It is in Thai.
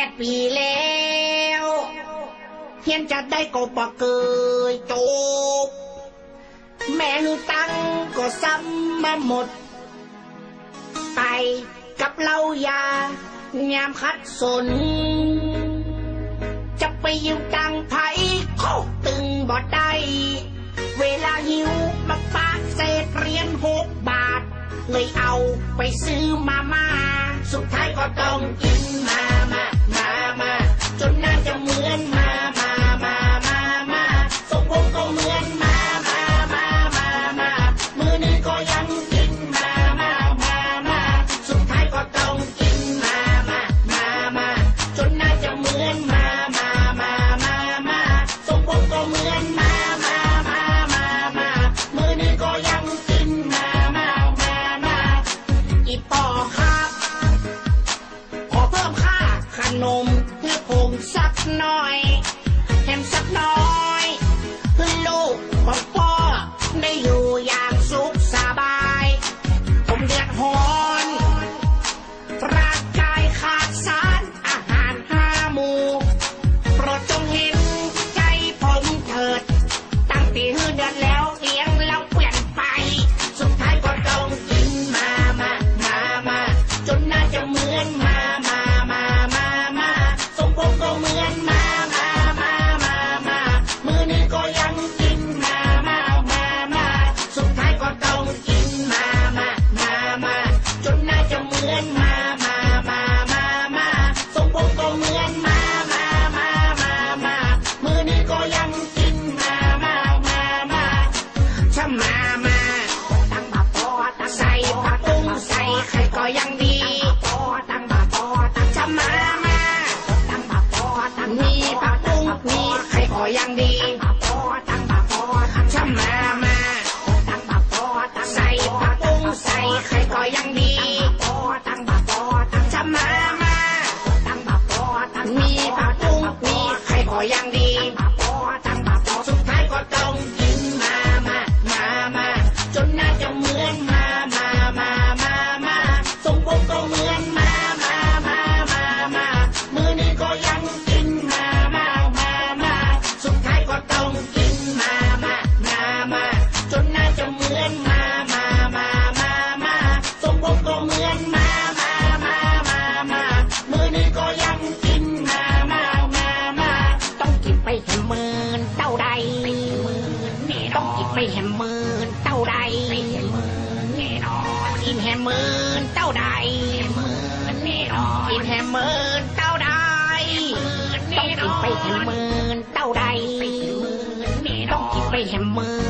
แปดปีแล้วเฮียนจะได้กบบ่เกยจบ แม่งตั้งก็ซ้ำมาหมด ไปกับเล่ายายามคัดสน จะไปอยู่ตังไผ่โคตึงบ่ได้ เวลาหิวมาปากเศษเรียนหกบาท เลยเอาไปซื้อมามาสุดท้ายก็ต้องกินมา ก็ยังกินมามามามาสุดท้ายก็ต้องกินมามามามาจนน่าจะเหมือนมามามามามาทรงผก็เหมือนมามามามามามือนี้ก็ยังกินมามามามาอีปอครับ ขอเพิ่มค่าขนมเพื่อผมสักหน่อยแถมสักอย ย่งดีช่ำแม่แม่ใส่ผักบุ้งใส่ไข่ก็ยังดีช่ำแม่แม่มีผักบุ้งมีไข่ก็ยังดี หมื่นเต่าใดไม่ต้องคิดไปแห่หมื่น